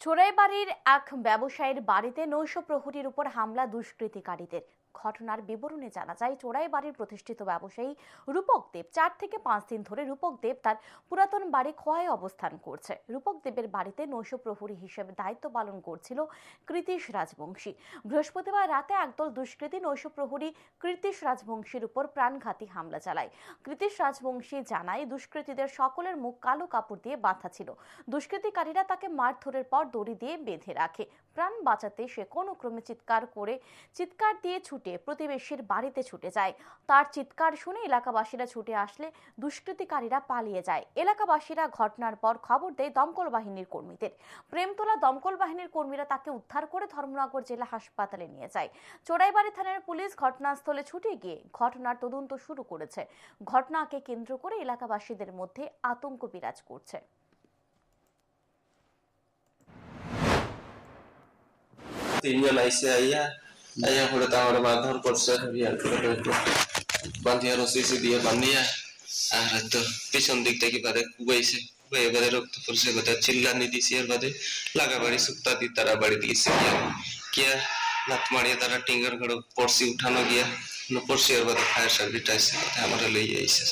চোরাইবাড়ির এক ব্যবসায়ীর বাড়িতে নৈশ প্রহরীর উপর হামলা দুষ্কৃতিকারীদের। ঘটনার বিবরণে জানা যায়, চোরাই বাড়ির প্রতিষ্ঠিত ব্যবসায়ী রূপক দেব চার থেকে পাঁচ দিন ধরে রূপক দেব তার পুরাতন বাড়ি খোয়ায় অবস্থান করছে। রূপক দেবের বাড়িতে নৈশ প্রহরী হিসেবে দায়িত্ব পালন করছিল কৃতিশ রাজবংশী। বৃহস্পতিবার রাতে একদল দুষ্কৃতী নৈশ প্রহরী কৃতিশ রাজবংশীর উপর প্রাণঘাতী হামলা চালায়। কৃতিশ রাজবংশী জানায়, দুষ্কৃতীদের সকলের মুখ কালো কাপড় দিয়ে বাঁধা ছিল। দুষ্কৃতিকারীরা তাকে মারধরের পর দড়ি দিয়ে বেঁধে রাখে। প্রাণ বাঁচাতে সে কোনো ক্রমে চিৎকার করে চিৎকার দিয়ে ছুটে প্রতিবেশীর বাড়িতে ছুটে যায়। তার চিৎকার শুনে এলাকাবাসীরা ছুটে আসলে দুষ্কৃতিকারীরা পালিয়ে যায়। এলাকাবাসীরা ঘটনার পর খবর দেয় দমকল বাহিনীর কর্মীদের। প্রেমতলা দমকল বাহিনীর কর্মীরা তাকে উদ্ধার করে ধর্মনগর জেলা হাসপাতালে নিয়ে যায়। চোরাইবাড়ি থানার পুলিশ ঘটনাস্থলে ছুটে গিয়ে ঘটনার তদন্ত শুরু করেছে। ঘটনাকে কেন্দ্র করে এলাকাবাসীদের মধ্যে আতঙ্ক বিরাজ করছে। তিনজন আইসে আইয়া আইয়া পরে তো আমার মারধর করছে। বিয়ার করে দিয়ে বান্ধিয়া, আর তো পিছন দিক থেকে বাদে কুবাইছে কুবাই বাদে রক্ত পড়ছে কথা চিল্লানি দিছি এর বাদে লাগা বাড়ি সুক্তা দি তারা বাড়ি দিয়েছে কিয়া লাত মারিয়ে তারা টিঙ্গার ঘর পড়ছি উঠানো গিয়া পড়ছি এর বাদে ফায়ার সার্ভিস আইসে আমার লই আইসে